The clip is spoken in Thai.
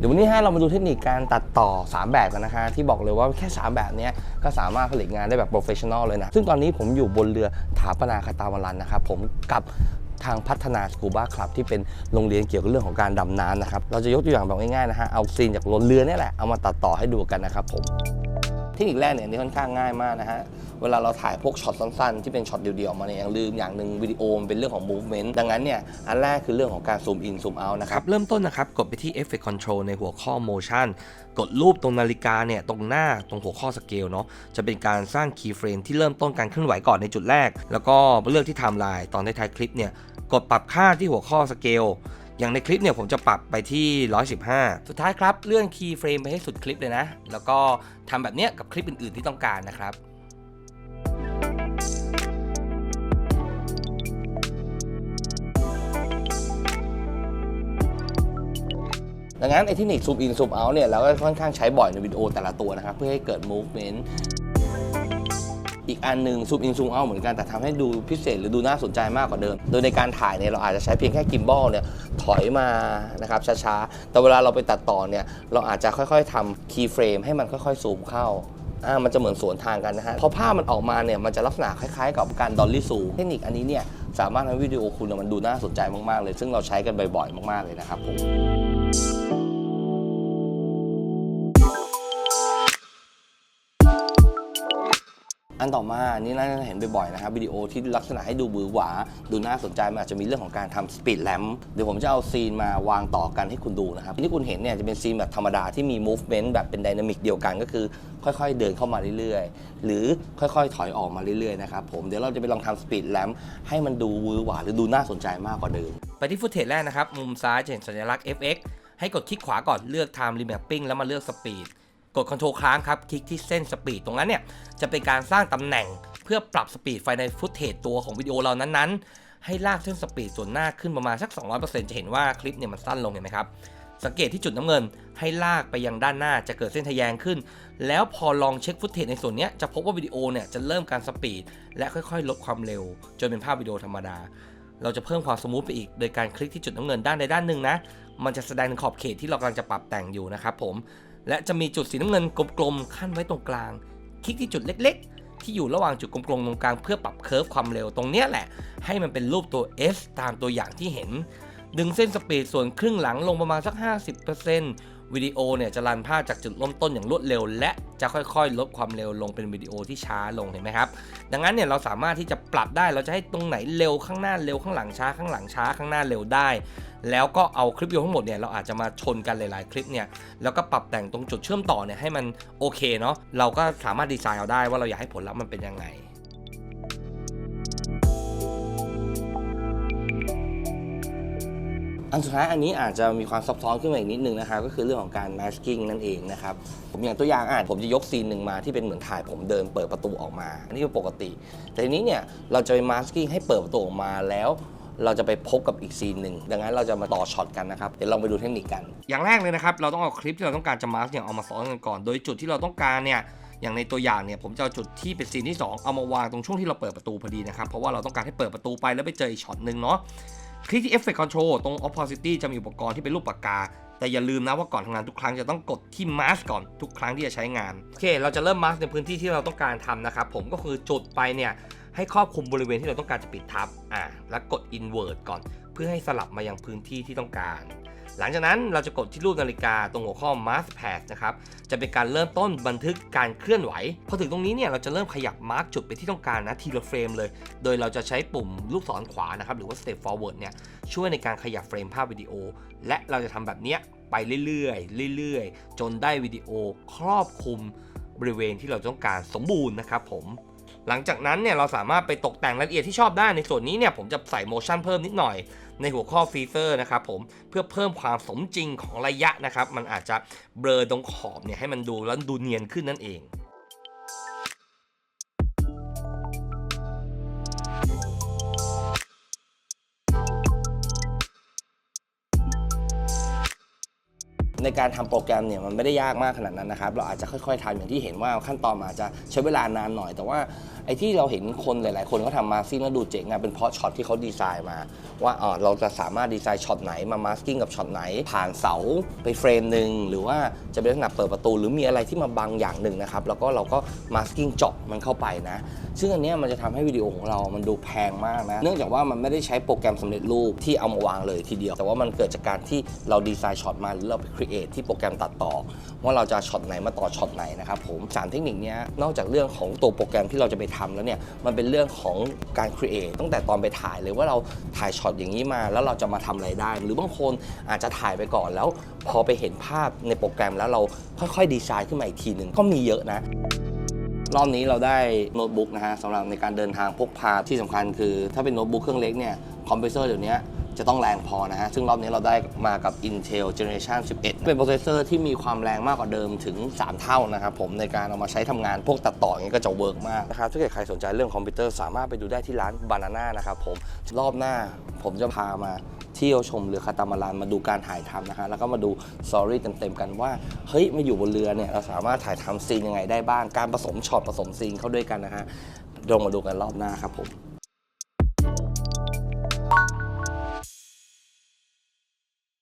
เดี๋ยววันนี้ให้เรามาดูเทคนิคการตัดต่อ 3 แบบกันนะคะที่บอกเลยว่าแค่ 3 แบบนี้ก็สามารถผลิตงานได้แบบโปรเฟชชั่นอลเลยนะ ซึ่งตอนนี้ผมอยู่บนเรือถาปนาคาตาวรันนะครับผมกับทางพัฒนาสกูบ้าคลับที่เป็นโรงเรียนเกี่ยวกับเรื่องของการดำน้ำนะครับ เราจะยกตัวอย่างแบบง่ายๆนะฮะเอาซีนจากรนเรือนี่แหละเอามาตัดต่อให้ดูกันนะครับผม ทคนิคแรกเนี่ยนี่ค่อนข้างง่ายมากนะฮะเวลาเราถ่ายพวกช็อตสั้นๆ ที่เป็นช็อตเดียวๆออกมาเนี่ยอย่างลืมอย่างหนึ่งวิดีโอมันเป็นเรื่องของ movement ดังนั้นเนี่ยอันแรกคือเรื่องของการซูมอินซูมเอานะครับเริ่มต้นนะครับกดไปที่ Effect Control ในหัวข้อ Motion กดรูปตรงนาฬิกาเนี่ยตรงหน้าตรงหัวข้อสเกลเนาะจะเป็นการสร้าง keyframe ที่เริ่มต้นการเคลื่อนไหวก่อนในจุดแรก แล้วก็เลือกที่ timeline ตอนท้ายคลิปเนี่ยกดปรับค่าที่หัวข้อสเกล อย่างในคลิปเนี่ยผมจะปรับไปที่ 115 สุดท้ายครับ เลื่อน keyframe ไปให้สุดคลิปเลยนะ แล้วก็ทำแบบเนี้ยกับคลิปอื่นๆที่ต้องการนะครับดังนั้นไอ้เทคนิคซูมอินซูมเอาเนี่ยเราก็ค่อนข้างใช้บ่อยในวิดีโอแต่ละตัวนะครับ เพื่อให้เกิด movement อีกอันหนึ่งซูมอินซูมเอาเหมือนกันแต่ทำให้ดูพิเศษหรือดูน่าสนใจมากกว่าเดิม โดยในการถ่ายเนี่ยเราอาจจะใช้เพียงแค่กิมบอลเนี่ยถอยมานะครับช้าๆ แต่เวลาเราไปตัดต่อเนี่ยเราอาจจะค่อยๆทำคีย์เฟรมให้มันค่อยๆซูมเข้าอ่ามันจะเหมือนสวนทางกันนะฮะพอภาพมันออกมาเนี่ยมันจะลักษณะคล้ายๆ กับการดอลลี่ซูมเทคนิคอันนี้เนี่ยสามารถทำวิดีโอคุณมันดูน่าสนใจมากๆเลย ซึ่งเราใช้กันบ่อยๆ มากๆเลยนะครับผม อันต่อมานี่น่าจะเห็นบ่อยๆนะครับวิดีโอที่ลักษณะให้ดูบือหวา ดูน่าสนใจมันอาจจะมีเรื่องของการทำสปีดแลมเดี๋ยวผมจะเอาซีนมาวางต่อกันให้คุณดูนะครับที่คุณเห็นเนี่ยจะเป็นซีนแบบธรรมดาที่มี movement แบบเป็น d y นามิกเดียวกันก็คือ ค่อยๆเดินเข้ามาเรื่อยๆ หรือค่อยๆ ถอยออกมาเรื่อยๆนะครับผมเดี๋ยวเราจะไปลองทำสปีดแลมให้มันดูวือหวาหรือดูน่าสนใจมากกว่าเดิมไปที่ฟุตเทจแรกนะครับมุมซ้ายจะเห็นสัญลักษณ์ fx ให้กดคลิกขวาก่อนเลือก time remapping แล้วมาเลือก speed กด Ctrl ค้างครับ คลิกที่เส้นสปีดตรงนั้นเนี่ย จะเป็นการสร้างตำแหน่งเพื่อปรับสปีดไฟในฟุตเทจตัวของวิดีโอเรานั้นๆ ให้ลากเส้นสปีดส่วนหน้าขึ้นประมาณสัก 200%จะเห็นว่าคลิปเนี่ยมันสั้นลงเห็นไหมครับ สังเกตที่จุดน้ำเงินให้ลากไปยังด้านหน้าจะเกิดเส้นทะแยงขึ้น แล้วพอลองเช็คฟุตเทจในส่วนนี้จะพบว่าวิดีโอเนี่ยจะเริ่มการสปีดและค่อยๆ ลดความเร็ว จนเป็นภาพวิดีโอธรรมดาเราจะเพิ่มความสมูทไปอีก โดยการคลิกที่จุดน้ำเงินด้านใดด้านหนึ่งนะ มันจะแสดงถึงขอบเขตที่เรากำลังจะปรับแต่งอยู่นะครับผม และจะมีจุดสีน้ำเงินกลมๆขั้นไว้ตรงกลาง คลิกที่จุดเล็กๆ ที่อยู่ระหว่างจุดกลมๆตรงกลางเพื่อปรับเคิร์ฟความเร็วตรงเนี้ยแหละ ให้มันเป็นรูปตัว S ตามตัวอย่างที่เห็น ดึงเส้นสปีดส่วนครึ่งหลังลงประมาณสัก 50% วิดีโอเนี่ยจะรันภาพจากจุดเริ่มต้นอย่างรวดเร็ว และจะค่อยๆ ลดความเร็วลงเป็นวิดีโอที่ช้าลงเห็นไหมครับ ดังนั้นเนี่ยเราสามารถที่จะปรับได้เราจะให้ตรงไหนเร็วข้างหน้าเร็วข้างหลังช้าข้างหลังช้าข้างหน้าเร็วได้ แล้วก็เอาคลิปวิดีโอทั้งหมดเนี่ยเราอาจจะมาชนกันหลายๆ คลิปเนี่ยแล้วก็ปรับแต่งตรงจุดเชื่อมต่อเนี่ยให้มันโอเคเนาะเราก็สามารถดีไซน์เอาได้ว่าเราอยากให้ผลลัพธ์มันเป็นยังไง อันสุดท้ายอันนี้อาจจะมีความซับซ้อนขึ้นมาอีกนิดนึงนะครับก็คือเรื่องของการ masking นั่นเองนะครับผมอย่างตัวอย่างอ่านผมจะยกซีนหนึ่งมาที่เป็นเหมือนถ่ายผมเดินเปิดประตูออกมา อันนี้เป็นปกติ แต่ทีนี้เนี่ยเราจะไป masking ให้เปิดประตูออกมาแล้วเราจะไปพบกับอีกซีนหนึ่ง ดังนั้นเราจะมาต่อช็อตกันนะครับ เดี๋ยวลองไปดูเทคนิคกัน อย่างแรกเลยนะครับ เราต้องเอาคลิปที่เราต้องการจะมาสก์เนี่ยเอามาซ้อนกันก่อน โดยจุดที่เราต้องการเนี่ย อย่างในตัวอย่างเนี่ย ผมจะเอาจุดที่เป็นซีนที่ 2 เอามาวางตรงช่วงที่เราเปิดประตูพอดีนะครับ เพราะว่าเราต้องการให้เปิดประตูไปแล้วไปเจออีกช็อตหนึ่งเนาะ คลิกที่ Effect Control ตรง Opacity จะมีอุปกรณ์ที่เป็นรูปปากกา แต่อย่าลืมนะว่าก่อนทำงานทุกครั้งจะต้องกดที่ Mask ก่อนทุกครั้งที่จะใช้งาน โอเค เราจะเริ่ม Mask ในพื้นที่ที่เราต้องการทำนะครับ ผมก็คือจุดไปเนี่ยให้ครอบคลุมบริเวณที่เราต้องการจะปิดทับ อ่า แล้วกด Invert ก่อน เพื่อให้สลับมายังพื้นที่ที่ต้องการ หลังจากนั้นเราจะกดที่รูปนาฬิกาตรงหัวข้อ Mask Path นะครับ จะเป็นการเริ่มต้นบันทึกการเคลื่อนไหว พอถึงตรงนี้เนี่ยเราจะเริ่มขยับมาร์กจุดไปที่ต้องการนะทีละเฟรมเลย โดยเราจะใช้ปุ่มลูกศรขวานะครับ หรือว่า Step Forward เนี่ยช่วยในการขยับเฟรมภาพวิดีโอ และเราจะทำแบบเนี้ยไปเรื่อยๆ เรื่อยๆ จนได้วิดีโอครอบคลุมบริเวณที่เราต้องการสมบูรณ์นะครับผม หลังจากนั้นเนี่ยเราสามารถไปตกแต่งรายละเอียดที่ชอบได้ในส่วนนี้เนี่ยผมจะใส่โมชั่นเพิ่มนิดหน่อยในหัวข้อฟีเจอร์นะครับผมเพื่อเพิ่มความสมจริงของระยะนะครับ มันอาจจะเบลอตรงขอบเนี่ยให้มันดูแล้วดูเนียนขึ้นนั่นเอง ในการทำโปรแกรมเนี่ยมันไม่ได้ยากมากขนาดนั้นนะครับ เราอาจจะค่อยๆทำอย่างที่เห็นว่าขั้นตอนอาจจะใช้เวลานานหน่อย แต่ว่า อ้ที่เราเห็นคนหลาย ๆ คนเขาทำมาสกิ้งแล้วดูเจ๋งอะเป็นเพราะช็อตที่เขาดีไซน์มา ว่าอ๋อเราจะสามารถดีไซน์ช็อตไหนมามาสกิ้งกับช็อตไหน ผ่านเสาไปเฟรมหนึ่งหรือว่าจะเป็นลักษณะเปิดประตู หรือมีอะไรที่มาบังอย่างหนึ่งนะครับแล้วก็เราก็มาสกิ้งเจาะมันเข้าไปนะ ซึ่งอันนี้มันจะทำให้วิดีโอของเรามันดูแพงมากนะ เนื่องจากว่ามันไม่ได้ใช้โปรแกรมสำเร็จรูปที่เอามาวางเลยทีเดียว แต่ว่ามันเกิดจากการที่เราดีไซน์ช็อตมาหรือเราไปครีเอทที่โปรแกรมตัดต่อ ว่าเราจะช็อตไหนมาต่อช็อตไหนนะครับผมสารเทคนิคนี้นอกจากเรื่องของตัวโปรแกรมที่เราจะไปทำแล้วเนี่ยมันเป็นเรื่องของการครีเอทตั้งแต่ตอนไปถ่ายเลยว่าเราถ่ายช็อตอย่างนี้มา แล้วเราจะมาทำอะไรได้ หรือบางคนอาจจะถ่ายไปก่อนแล้ว พอไปเห็นภาพในโปรแกรมแล้วเราค่อยๆดีไซน์ขึ้นมาอีกทีหนึ่งก็มีเยอะนะรอบนี้เราได้โน้ตบุ๊กนะฮะสำหรับในการเดินทางพกพาที่สำคัญคือ ถ้าเป็นโน้ตบุ๊กเครื่องเล็กเนี่ยคอมเพรสเซอร์เดี๋ยวนี้ จะต้องแรงพอนะฮะ ซึ่งรอบนี้เราได้มากับ Intel Generation 11 เป็นโปรเซสเซอร์ที่มีความแรงมากกว่าเดิมถึง 3 เท่านะครับผมในการเอามาใช้ทำงานพวกตัดต่ออย่างนี้ก็จะเวิร์กมากนะครับ ถ้าเกิดใครสนใจเรื่องคอมพิวเตอร์สามารถไปดูได้ที่ร้าน Banana นะครับผม รอบหน้าผมจะพามาเที่ยวชมเรือคาตามารันมาดูการถ่ายทำนะฮะแล้วก็มาดูสอรี่เต็มๆกันว่าเฮ้ยมาอยู่บนเรือเนี่ยเราสามารถถ่ายทำซีนยังไงได้บ้างการผสมช็อตผสมซีนเข้าด้วยกันนะฮะลองมาดูกันรอบหน้าครับผม